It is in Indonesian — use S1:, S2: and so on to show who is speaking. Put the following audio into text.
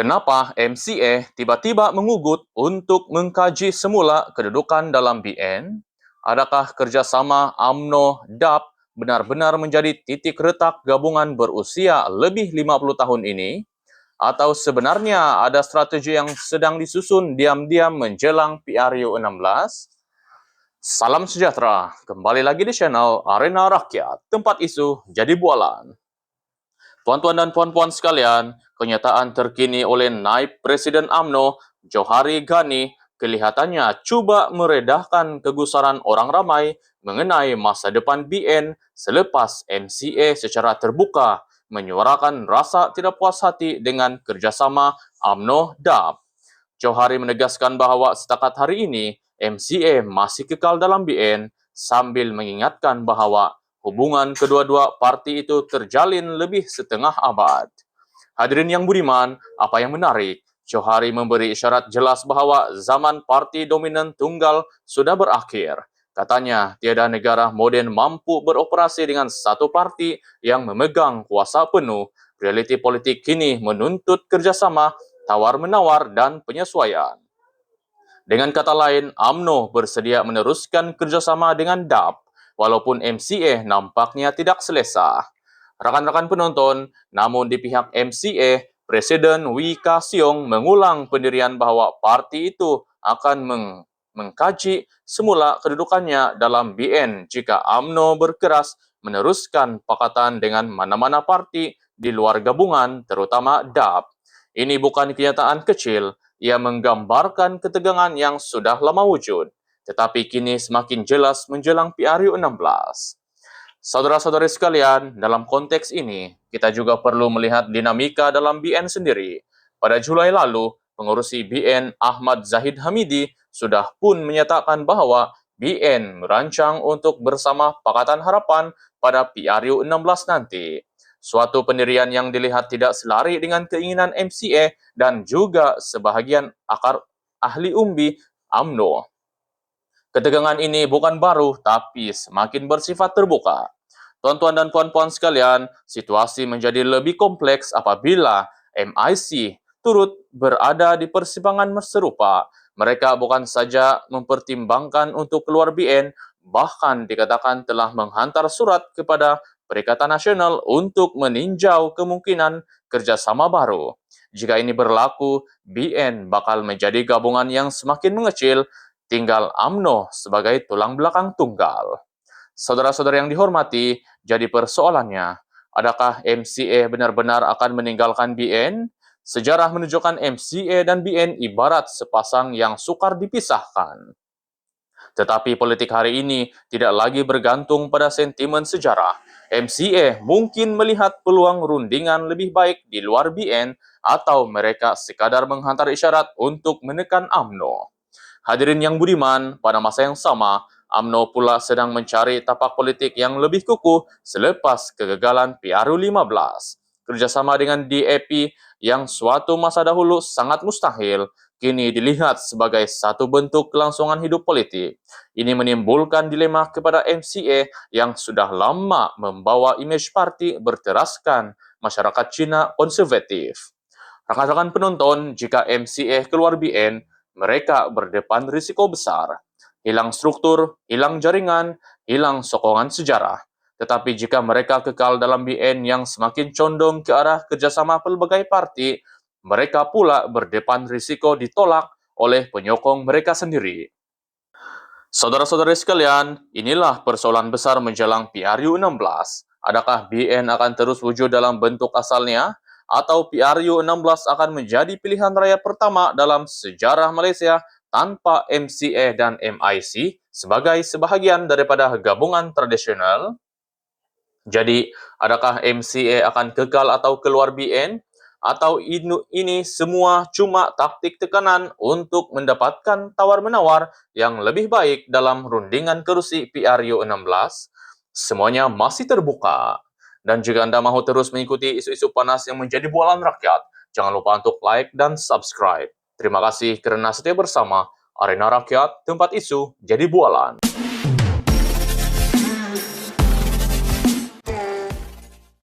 S1: Kenapa MCA tiba-tiba mengugut untuk mengkaji semula kedudukan dalam BN? Adakah kerjasama AMNO DAP benar-benar menjadi titik retak gabungan berusia lebih 50 tahun ini? Atau sebenarnya ada strategi yang sedang disusun diam-diam menjelang PRU 16? Salam sejahtera, kembali lagi di channel Arena Rakyat, tempat isu jadi bualan. Tuan-tuan dan puan-puan sekalian, kenyataan terkini oleh naib Presiden AMNO, Johari Ghani, kelihatannya cuba meredahkan kegusaran orang ramai mengenai masa depan BN selepas MCA secara terbuka menyuarakan rasa tidak puas hati dengan kerjasama AMNO DAP. Johari menegaskan bahawa setakat hari ini MCA masih kekal dalam BN sambil mengingatkan bahawa hubungan kedua-dua parti itu terjalin lebih setengah abad. Hadirin yang budiman, apa yang menarik? Johari memberi isyarat jelas bahawa zaman parti dominan tunggal sudah berakhir. Katanya, tiada negara moden mampu beroperasi dengan satu parti yang memegang kuasa penuh. Realiti politik kini menuntut kerjasama, tawar-menawar dan penyesuaian. Dengan kata lain, AMNO bersedia meneruskan kerjasama dengan DAP walaupun MCA nampaknya tidak selesa. Rakan-rakan penonton, namun di pihak MCA, Presiden Wee Ka Siong mengulang pendirian bahawa parti itu akan meng mengkaji semula kedudukannya dalam BN jika AMNO berkeras meneruskan pakatan dengan mana-mana parti di luar gabungan, terutama DAP. Ini bukan kenyataan kecil, ia menggambarkan ketegangan yang sudah lama wujud tetapi kini semakin jelas menjelang PRU 16. Saudara-saudari sekalian, dalam konteks ini, kita juga perlu melihat dinamika dalam BN sendiri. Pada Julai lalu, pengurusi BN Ahmad Zahid Hamidi sudah pun menyatakan bahawa BN merancang untuk bersama Pakatan Harapan pada PRU 16 nanti. Suatu pendirian yang dilihat tidak selari dengan keinginan MCA dan juga sebahagian akar ahli umbi AMNO. Ketegangan ini bukan baru, tapi semakin bersifat terbuka. Tuan-tuan dan puan-puan sekalian, situasi menjadi lebih kompleks apabila MIC turut berada di persimpangan serupa. Mereka bukan saja mempertimbangkan untuk keluar BN, bahkan dikatakan telah menghantar surat kepada Perikatan Nasional untuk meninjau kemungkinan kerjasama baru. Jika ini berlaku, BN bakal menjadi gabungan yang semakin mengecil tinggal AMNO sebagai tulang belakang tunggal. Saudara-saudara yang dihormati, jadi persoalannya, adakah MCA benar-benar akan meninggalkan BN? Sejarah menunjukkan MCA dan BN ibarat sepasang yang sukar dipisahkan. Tetapi politik hari ini tidak lagi bergantung pada sentimen sejarah. MCA mungkin melihat peluang rundingan lebih baik di luar BN atau mereka sekadar menghantar isyarat untuk menekan AMNO. Hadirin yang budiman, pada masa yang sama, AMNO pula sedang mencari tapak politik yang lebih kukuh selepas kegagalan PRU 15. Kerjasama dengan DAP yang suatu masa dahulu sangat mustahil, kini dilihat sebagai satu bentuk kelangsungan hidup politik. Ini menimbulkan dilema kepada MCA yang sudah lama membawa imej parti berteraskan masyarakat Cina konservatif. Rakan-rakan penonton, jika MCA keluar BN, mereka berdepan risiko besar. Hilang struktur, hilang jaringan, hilang sokongan sejarah. Tetapi jika mereka kekal dalam BN yang semakin condong ke arah kerjasama pelbagai parti, mereka pula berdepan risiko ditolak oleh penyokong mereka sendiri. Saudara-saudari sekalian, inilah persoalan besar menjelang PRU 16. Adakah BN akan terus wujud dalam bentuk asalnya atau PRU 16 akan menjadi pilihan raya pertama dalam sejarah Malaysia tanpa MCA dan MIC sebagai sebahagian daripada gabungan tradisional. Jadi, adakah MCA akan kekal atau keluar BN? Atau ini semua cuma taktik tekanan untuk mendapatkan tawar-menawar yang lebih baik dalam rundingan kerusi PRU 16? Semuanya masih terbuka. Dan jika Anda mahu terus mengikuti isu-isu panas yang menjadi bualan rakyat, jangan lupa untuk like dan subscribe. Terima kasih kerana setia bersama Arena Rakyat, tempat isu jadi bualan.